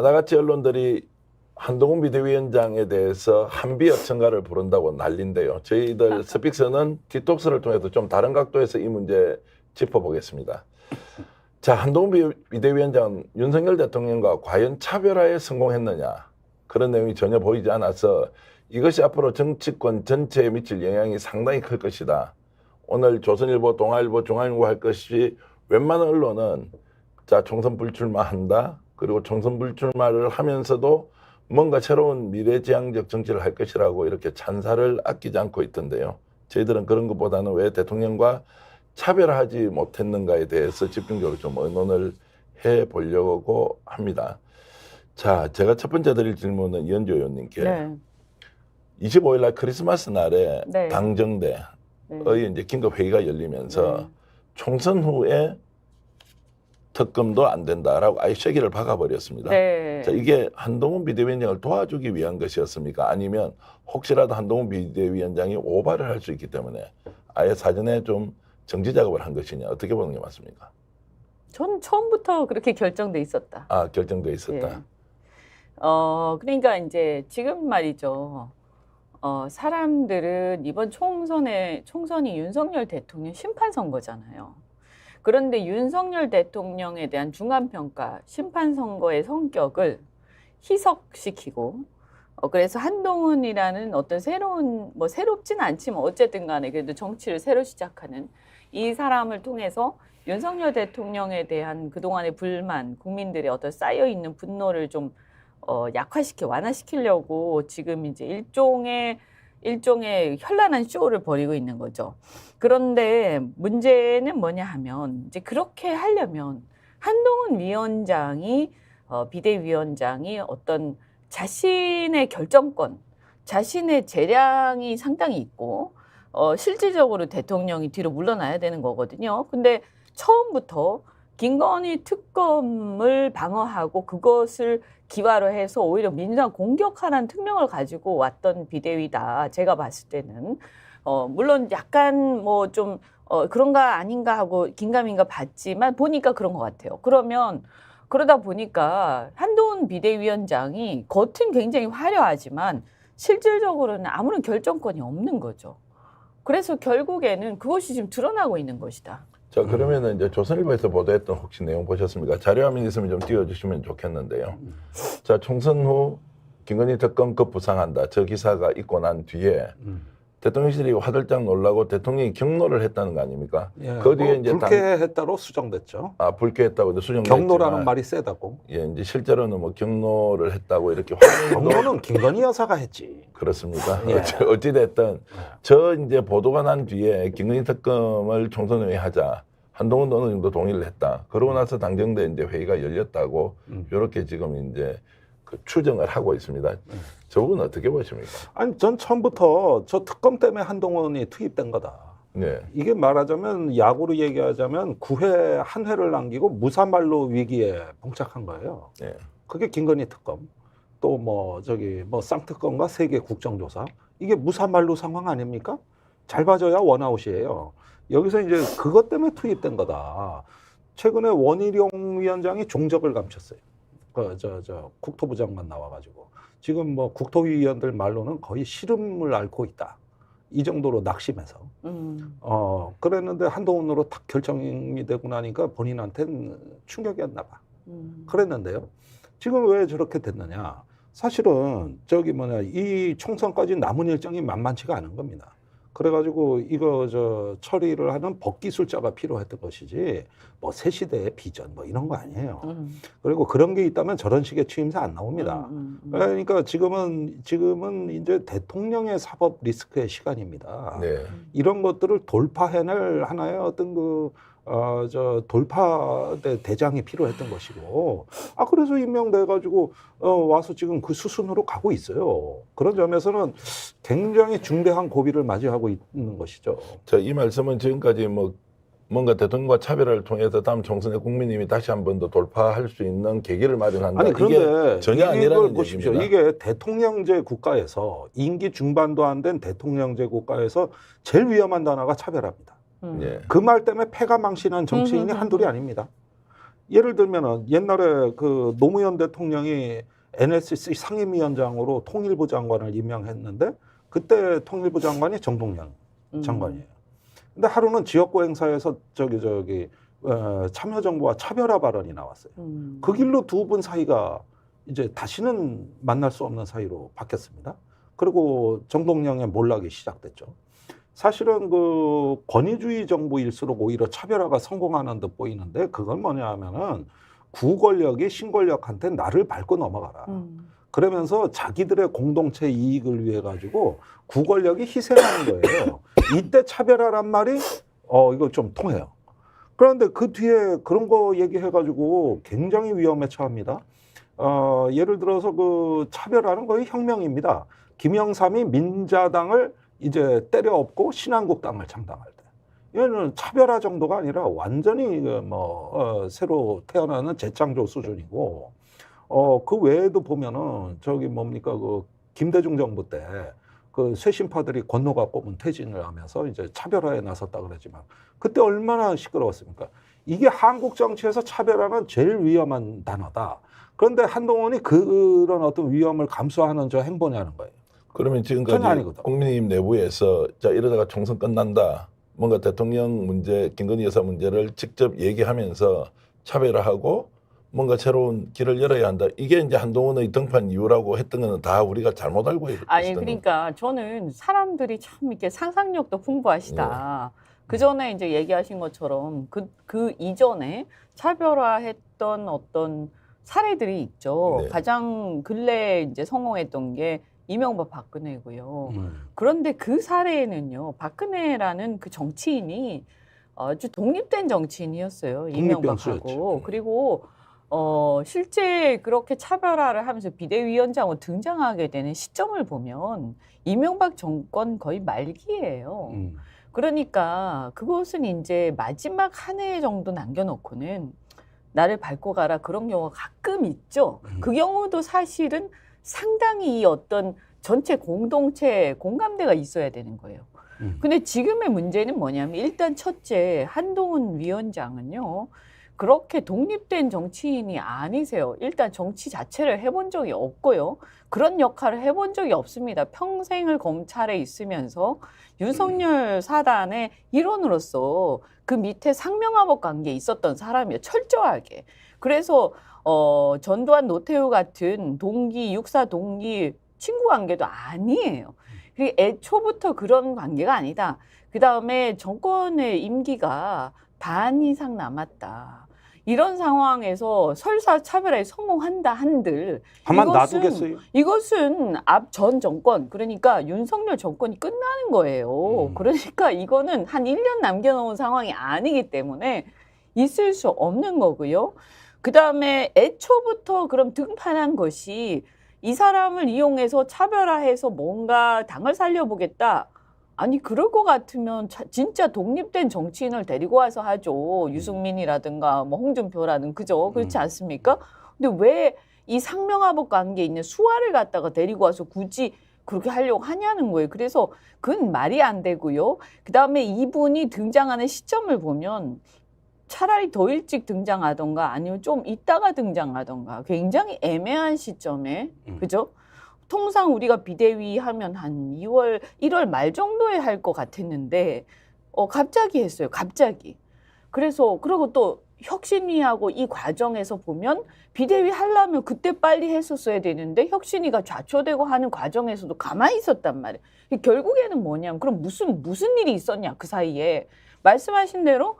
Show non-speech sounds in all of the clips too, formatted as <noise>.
하나같이 언론들이 한동훈 비대위원장에 대해서 한비협 청가를 부른다고 난린데요. 저희들 <laughs> 스픽스는 디톡스를 통해서 좀 다른 각도에서 이 문제 짚어보겠습니다. 자, 한동훈 비- 비대위원장은 윤석열 대통령과 과연 차별화에 성공했느냐 그런 내용이 전혀 보이지 않아서 이것이 앞으로 정치권 전체에 미칠 영향이 상당히 클 것이다. 오늘 조선일보, 동아일보, 중앙일보 할 것이 웬만한 언론은 자 총선 불출마한다. 그리고 총선 불출마를 하면서도 뭔가 새로운 미래지향적 정치를 할 것이라고 이렇게 찬사를 아끼지 않고 있던데요. 저희들은 그런 것보다는 왜 대통령과 차별하지 못했는가에 대해서 집중적으로 좀 의논을 해 보려고 합니다. 자, 제가 첫 번째 드릴 질문은 이현주 의원님께 네. 25일 날 크리스마스 날에 네. 당정대의 네. 이제 긴급 회의가 열리면서 네. 총선 후에 특검도 안 된다라고 아예 쐐기를 박아버렸습니다. 네. 자, 이게 한동훈 비대위원장을 도와주기 위한 것이었습니까? 아니면 혹시라도 한동훈 비대위원장이 오바를 할 수 있기 때문에 아예 사전에 좀 정지 작업을 한 것이냐 어떻게 보는 게 맞습니까? 전 처음부터 그렇게 결정돼 있었다. 아 결정돼 있었다. 예. 어, 그러니까 이제 지금 말이죠. 어, 사람들은 이번 총선에, 총선이 윤석열 대통령 심판 선거잖아요. 그런데 윤석열 대통령에 대한 중간평가, 심판 선거의 성격을 희석시키고, 어, 그래서 한동훈이라는 어떤 새로운, 뭐 새롭진 않지만 어쨌든 간에 그래도 정치를 새로 시작하는 이 사람을 통해서 윤석열 대통령에 대한 그동안의 불만, 국민들의 어떤 쌓여있는 분노를 좀 어, 약화시켜 완화시키려고 지금 이제 일종의 일종의 현란한 쇼를 벌이고 있는 거죠. 그런데 문제는 뭐냐 하면 이제 그렇게 하려면 한동훈 위원장이 어, 비대위원장이 어떤 자신의 결정권, 자신의 재량이 상당히 있고 어, 실질적으로 대통령이 뒤로 물러나야 되는 거거든요. 근데 처음부터 김건희 특검을 방어하고 그것을 기화로 해서 오히려 민주당 공격하라는 특명을 가지고 왔던 비대위다. 제가 봤을 때는 어 물론 약간 뭐 좀 어 그런가 아닌가 하고 긴가민가 봤지만 보니까 그런 것 같아요. 그러면 그러다 보니까 한동훈 비대위원장이 겉은 굉장히 화려하지만 실질적으로는 아무런 결정권이 없는 거죠. 그래서 결국에는 그것이 지금 드러나고 있는 것이다. 자 그러면은 이제 조선일보에서 보도했던 혹시 내용 보셨습니까? 자료화면 있으면 좀 띄워주시면 좋겠는데요. 자 총선 후 김건희 특검 급 부상한다. 저 기사가 있고 난 뒤에 음. 대통령실이 화들짝 놀라고 대통령이 경로를 했다는 거 아닙니까? 예. 그 뒤에 뭐 이제 당- 불쾌했다로 수정됐죠. 아 불쾌했다고 수정 경로라는 말이 세다고. 예 이제 실제로는 뭐 경로를 했다고 이렇게 경로는 김건희 여사가 했지. 그렇습니까? 예. 어찌- 어찌 됐든 저 이제 보도가 난 뒤에 김건희 특검을 총선 회의 하자. 한동훈도 어느 정도 동의를 했다. 그러고 나서 당정대 이제 회의가 열렸다고 음. 이렇게 지금 이제 그 추정을 하고 있습니다. 저건 어떻게 보십니까? 아니 전 처음부터 저 특검 때문에 한동훈이 투입된 거다. 네. 이게 말하자면 야구로 얘기하자면 9회 한 회를 남기고 무사말로 위기에 봉착한 거예요. 네. 그게 김건희 특검. 또 뭐 저기 뭐 쌍특검과 세계 국정조사. 이게 무사말로 상황 아닙니까? 잘 봐줘야 원아웃이에요. 여기서 이제 그것 때문에 투입된 거다. 최근에 원희룡 위원장이 종적을 감췄어요. 그저저 국토부 장관 나와가지고 지금 뭐 국토위원들 말로는 거의 시름을 앓고 있다. 이 정도로 낙심해서. 음. 어 그랬는데 한동훈으로 딱 결정이 되고 나니까 본인한테는 충격이었나 봐. 음. 그랬는데요. 지금 왜 저렇게 됐느냐? 사실은 저기 뭐냐 이 총선까지 남은 일정이 만만치가 않은 겁니다. 그래가지고 이거 저 처리를 하는 법기술자가 필요했던 것이지 뭐 새 시대의 비전 뭐 이런 거 아니에요. 음. 그리고 그런 게 있다면 저런 식의 취임새 안 나옵니다. 음, 음, 음. 그러니까 지금은 지금은 이제 대통령의 사법 리스크의 시간입니다. 네. 이런 것들을 돌파해낼 하나의 어떤 그, 어, 저, 돌파 대, 대장이 필요했던 것이고, 아, 그래서 임명돼 가지고, 어, 와서 지금 그 수순으로 가고 있어요. 그런 점에서는 굉장히 중대한 고비를 맞이하고 있는 것이죠. 자, 이 말씀은 지금까지 뭐 뭔가 대통령과 차별화를 통해서 다음 총선에 국민님이 다시 한 번 더 돌파할 수 있는 계기를 마련한다. 아니, 그런데 전혀 아니라는 보십시오. 얘기입니다. 이게 대통령제 국가에서 임기 중반도 안 된 대통령제 국가에서 제일 위험한 단어가 차별합니다. 음. 예. 그 말 때문에 패가 망신한 정치인이 음, 음, 한둘이 음. 아닙니다. 예를 들면은 옛날에 그 노무현 대통령이 NSC 상임위원장으로 통일부 장관을 임명했는데 그때 통일부 장관이 정동영 음. 장관이에요. 근데 하루는 지역구 행사에서 저기 저기 어, 참여정부와 차별화 발언이 나왔어요. 음. 그 길로 두 분 사이가 이제 다시는 만날 수 없는 사이로 바뀌었습니다. 그리고 정동영의 몰락이 시작됐죠. 사실은 그 권위주의 정부일수록 오히려 차별화가 성공하는 듯 보이는데 그건 뭐냐 하면은 구권력이 신권력한테 나를 밟고 넘어가라. 음. 그러면서 자기들의 공동체 이익을 위해 가지고 구권력이 희생하는 거예요. <coughs> 이때 차별화란 말이 어 이거 좀 통해요. 그런데 그 뒤에 그런 거 얘기해 가지고 굉장히 위험에 처합니다. 어 예를 들어서 그 차별화는 거의 혁명입니다. 김영삼이 민자당을 이제 때려 엎고 신한국당을 창당할 때. 이거는 차별화 정도가 아니라 완전히 그뭐 어, 새로 태어나는 재창조 수준이고 어, 그 외에도 보면은 저기 뭡니까 그 김대중 정부 때 그 쇄신파들이 건너가 꼽은 퇴진을 하면서 이제 차별화에 나섰다 그러지만 그때 얼마나 시끄러웠습니까? 이게 한국 정치에서 차별화는 제일 위험한 단어다. 그런데 한동훈이 그런 어떤 위험을 감수하는 저 행보냐는 거예요. 그러면 지금까지. 국민의힘 내부에서 자 이러다가 총선 끝난다. 뭔가 대통령 문제, 김건희 여사 문제를 직접 얘기하면서 차별화하고 뭔가 새로운 길을 열어야 한다. 이게 이제 한동훈의 등판 이유라고 했던 거는 다 우리가 잘못 알고 있- 아니 있었던 그러니까 저는 사람들이 참 이렇게 상상력도 풍부하시다. 네. 그 전에 이제 얘기하신 것처럼 그 그 이전에 차별화했던 어떤 사례들이 있죠. 네. 가장 근래 이제 성공했던 게 이명박 박근혜고요. 음. 그런데 그 사례에는요, 박근혜라는 그 정치인이 아주 독립된 정치인이었어요. 이명박하고. 그리고 어, 실제 그렇게 차별화를 하면서 비대위원장으로 등장하게 되는 시점을 보면 이명박 정권 거의 말기예요. 음. 그러니까 그것은 이제 마지막 한 해 정도 남겨놓고는 나를 밟고 가라 그런 경우가 가끔 있죠. 음. 그 경우도 사실은 상당히 이 어떤 전체 공동체 공감대가 있어야 되는 거예요. 음. 근데 지금의 문제는 뭐냐면 일단 첫째 한동훈 위원장은요. 그렇게 독립된 정치인이 아니세요. 일단 정치 자체를 해본 적이 없고요. 그런 역할을 해본 적이 없습니다. 평생을 검찰에 있으면서 윤석열 사단의 일원으로서 그 밑에 상명하복 관계에 있었던 사람이에요. 철저하게. 그래서 어, 전두환 노태우 같은 동기, 육사 동기 친구 관계도 아니에요. 그리고 애초부터 그런 관계가 아니다. 그 다음에 정권의 임기가 반 이상 남았다. 이런 상황에서 설사 차별화에 성공한다 한들 가만 이것은- 놔두겠어요? 이것은 앞 전 정권 그러니까 윤석열 정권이 끝나는 거예요. 음. 그러니까 이거는 한 1년 남겨놓은 상황이 아니기 때문에 있을 수 없는 거고요. 그 다음에 애초부터 그럼 등판한 것이 이 사람을 이용해서 차별화해서 뭔가 당을 살려보겠다. 아니 그럴 것 같으면 자- 진짜 독립된 정치인을 데리고 와서 하죠. 유승민이라든가 뭐 홍준표라든 그죠? 그렇지 음. 않습니까? 근데 왜 이 상명하복 관계에 있는 수아를 갖다가 데리고 와서 굳이 그렇게 하려고 하냐는 거예요. 그래서 그건 말이 안 되고요. 그 다음에 이분이 등장하는 시점을 보면 차라리 더 일찍 등장하던가 아니면 좀 이따가 등장하던가 굉장히 애매한 시점에 음. 그죠? 통상 우리가 비대위 하면 한 2월, 1월 말 정도에 할 것 같았는데 어 갑자기 했어요. 갑자기. 그래서 그리고 또 혁신위하고 이 과정에서 보면 비대위 하려면 그때 빨리 했었어야 되는데 혁신위가 좌초되고 하는 과정에서도 가만히 있었단 말이에요. 결국에는 뭐냐면 그럼 무슨 무슨 일이 있었냐 그 사이에 말씀하신 대로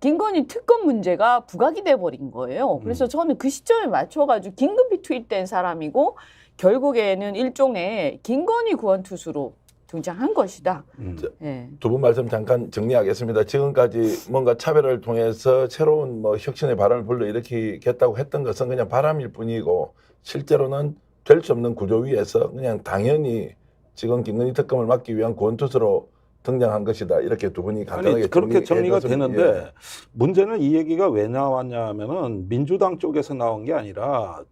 김건희 특검 문제가 부각이 돼 버린 거예요. 그래서 음. 저는 그 시점에 맞춰 가지고 긴급히 투입된 사람이고 결국에는 일종의 김건희 구원 투수로 등장한 것이다. 음. 예. 두분 말씀 잠깐 정리하겠습니다. 지금까지 뭔가 차별을 통해서 새로운 뭐 혁신의 바람을 불러일으키겠다고 했던 것은 그냥 바람일 뿐이고 실제로는 될 수 없는 구조 위에서 그냥 당연히 지금 김건희 특검을 막기 위한 권투수로 등장한 것이다. 이렇게 두 분이 간단하게 아니 그렇게 정리가 되는데 예. 문제는 이 얘기가 왜 나왔냐 하면은 민주당 쪽에서 나온 게 아니라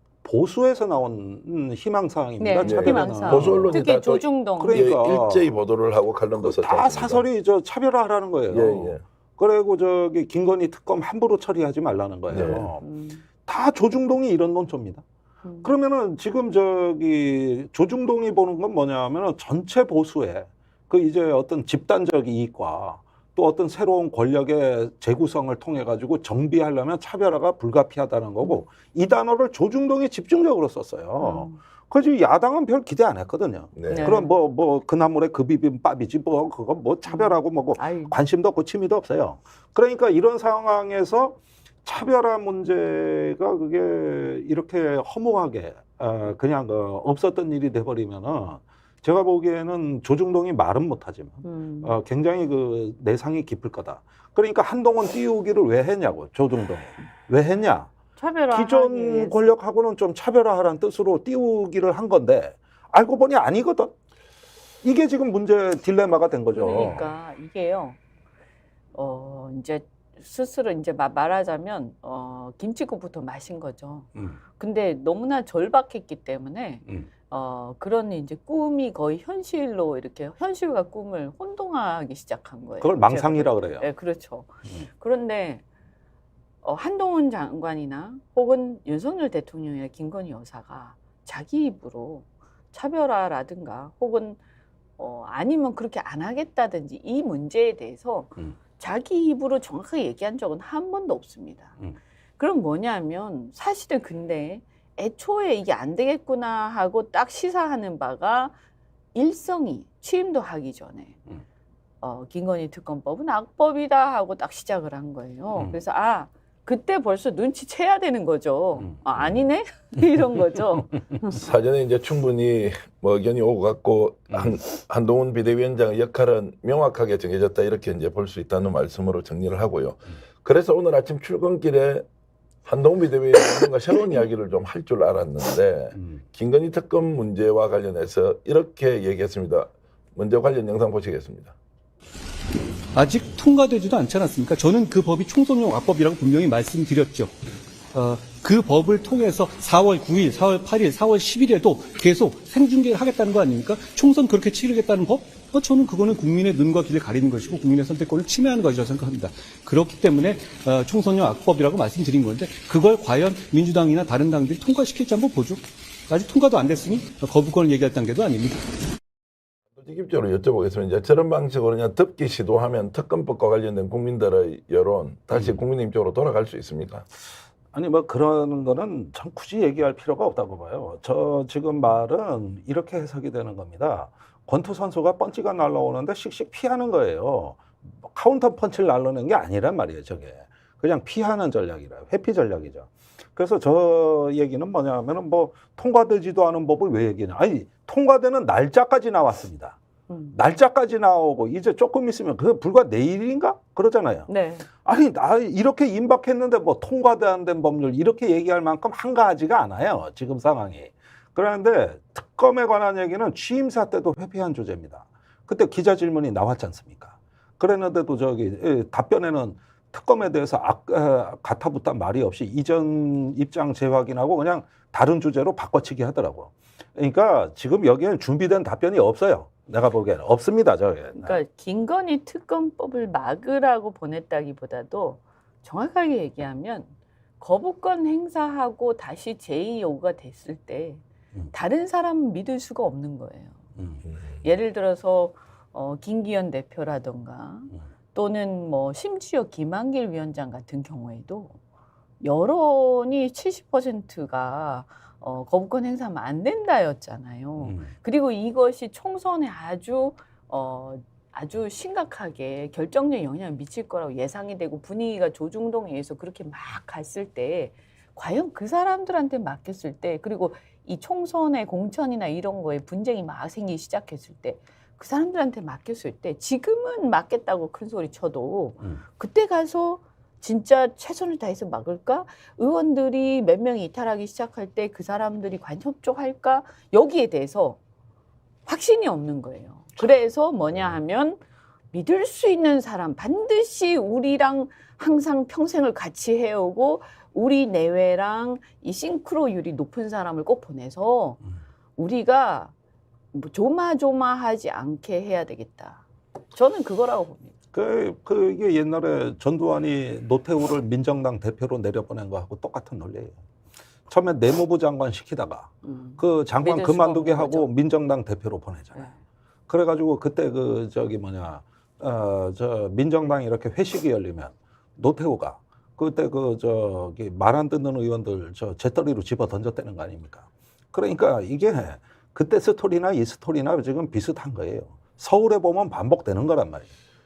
보수에서 나온 음, 희망사항입니다. 네, 차별화는. 희망사항. 보수 언론이 특히 다 또- 조중동. 그래- 그러니까. 예, 일제히 보도를 하고 칼럼도 썼지 다 않습니까? 사설이 저 차별화하라는 거예요. 예, 예. 그리고 저기 김건희 특검 함부로 처리하지 말라는 거예요. 음, 다 조중동이 이런 논조입니다. 음. 그러면은 지금 저기 조중동이 보는 건 뭐냐면은 전체 보수의 그 이제 어떤 집단적 이익과 또 어떤 새로운 권력의 재구성을 통해 가지고 정비하려면 차별화가 불가피하다는 거고 이 단어를 조중동이 집중적으로 썼어요. 음. 그지 야당은 별 기대 안 했거든요. 네. 네. 그럼 뭐 뭐 그나물에 그 비빔밥이지 뭐 그거 뭐 차별하고 뭐고 아이, 관심도 없고 취미도 없어요. 그러니까 이런 상황에서 차별화 문제가 그게 이렇게 허무하게 어, 그냥 그 없었던 일이 돼버리면은 제가 보기에는 조중동이 말은 못하지만 음. 어, 굉장히 그 내상이 깊을 거다. 그러니까 한동훈 띄우기를 왜 했냐고 조중동 왜 했냐? 차별화 기존 권력하고는 좀 차별화하라는 뜻으로 띄우기를 한 건데 알고 보니 아니거든. 이게 지금 문제 딜레마가 된 거죠. 그러니까 이게요. 어 이제 스스로 이제 마- 말하자면 어 김치국부터 마신 거죠. 음, 근데 너무나 절박했기 때문에 음. 어 그런 이제 꿈이 거의 현실로 이렇게 현실과 꿈을 혼동하기 시작한 거예요. 그걸 망상이라 그래요. 네, 그렇죠. 음. 그런데 어, 한동훈 장관이나 혹은 윤석열 대통령이나 김건희 여사가 자기 입으로 차별화라든가 혹은 어, 아니면 그렇게 안 하겠다든지 이 문제에 대해서 음. 자기 입으로 정확하게 얘기한 적은 한 번도 없습니다. 음. 그럼 뭐냐면 사실은 근데 애초에 이게 안 되겠구나 하고 딱 시사하는 바가 일성이 취임도 하기 전에 음. 어, 김건희 특검법은 악법이다 하고 딱 시작을 한 거예요. 음. 그래서 아 그때 벌써 눈치채야 되는 거죠. 음. 아, 아니네 <laughs> 이런 거죠. <laughs> 사전에 이제 충분히 뭐 의견이 오고 갔고 한, 한동훈 비대위원장의 역할은 명확하게 정해졌다 이렇게 이제 볼 수 있다는 말씀으로 정리를 하고요. 그래서 오늘 아침 출근길에 한동훈 비대위원장이 뭔가 새로운 <laughs> 이야기를 좀 할 줄 알았는데 음. 김건희 특검 문제와 관련해서 이렇게 얘기했습니다. 먼저 관련 영상 보시겠습니다. 아직 통과되지도 않지 않았습니까? 저는 그 법이 총선용 악법이라고 분명히 말씀드렸죠. 어, 그 법을 통해서 4월 9일, 4월 8일, 4월 10일에도 계속 생중계를 하겠다는 거 아닙니까? 총선 그렇게 치르겠다는 법? 어, 저는 그거는 국민의 눈과 귀를 가리는 것이고 국민의 선택권을 침해하는 것이라고 생각합니다. 그렇기 때문에 어, 총선용 악법이라고 말씀드린 건데 그걸 과연 민주당이나 다른 당들이 통과시킬지 한번 보죠. 아직 통과도 안 됐으니 거부권을 얘기할 단계도 아닙니다. 직접적으로 여쭤보겠습니다. 이제 저런 방식으로 그냥 덮기 시도하면 특검법과 관련된 국민들의 여론 다시 국민의힘 쪽으로 돌아갈 수 있습니까? 아니 뭐 그러는 거는 참 굳이 얘기할 필요가 없다고 봐요. 저 지금 말은 이렇게 해석이 되는 겁니다. 권투 선수가 펀치가 날라오는데 씩씩 피하는 거예요. 뭐 카운터 펀치를 날라오는 게 아니란 말이에요. 저게 그냥 피하는 전략이라 회피 전략이죠. 그래서 저 얘기는 뭐냐면은 뭐 통과되지도 않은 법을 왜 얘기냐? 아니 통과되는 날짜까지 나왔습니다. 음. 날짜까지 나오고 이제 조금 있으면 그 불과 내일인가 그러잖아요. 네. 아니 나 이렇게 임박했는데 뭐 통과도 안 된 법률 이렇게 얘기할 만큼 한가하지가 않아요 지금 상황이 그런데 특검에 관한 얘기는 취임사 때도 회피한 주제입니다. 그때 기자 질문이 나왔지 않습니까? 그랬는데도 저기 예, 답변에는 특검에 대해서 악, 에, 가타부타 말이 없이 이전 입장 재확인하고 그냥 다른 주제로 바꿔치기 하더라고 그러니까 지금 여기엔 준비된 답변이 없어요. 내가 보기에는. 없습니다 저게. 그러니까 김건희 특검법을 막으라고 보냈다기보다도 정확하게 얘기하면 거부권 행사하고 다시 제2 요구가 됐을 때 음. 다른 사람은 믿을 수가 없는 거예요. 음. 예를 들어서 어, 김기현 대표라던가 음. 또는 뭐 심지어 김한길 위원장 같은 경우에도 여론이 70%가 어, 거부권 행사하면 안 된다였잖아요. 음. 그리고 이것이 총선에 아주 어 아주 심각하게 결정적 영향을 미칠 거라고 예상이 되고 분위기가 조중동에 의해서 그렇게 막 갔을 때 과연 그 사람들한테 맡겼을 때 그리고 이 총선의 공천이나 이런 거에 분쟁이 막 생기기 시작했을 때 그 사람들한테 맡겼을 때 지금은 맡겠다고 큰 소리 쳐도 음. 그때 가서 진짜 최선을 다해서 막을까? 의원들이 몇 명이 이탈하기 시작할 때 그 사람들이 관협쪽할까? 여기에 대해서 확신이 없는 거예요. 그래서 뭐냐 하면 믿을 수 있는 사람 반드시 우리랑 항상 평생을 같이 해오고 우리 내외랑 이 싱크로율이 높은 사람을 꼭 보내서 음. 우리가 뭐 조마조마하지 않게 해야 되겠다. 저는 그거라고 봅니다. 그, 그 이게 옛날에 전두환이 노태우를 민정당 대표로 내려보낸 거하고 똑같은 논리예요. 처음에 내무부 장관 시키다가 음. 그 장관 그만두게 하고 거죠. 민정당 대표로 보내잖아요. 네. 그래가지고 그때 그 저기 뭐냐 어 저 민정당이 이렇게 회식이 열리면 노태우가 그때 그 저기 말 안 듣는 의원들 저 재떨이로 집어 던졌다는 거 아닙니까? 그러니까 이게 그때 스토리나 이 스토리나 지금 비슷한 거예요. 서울에 보면 반복되는 거란 말이에요.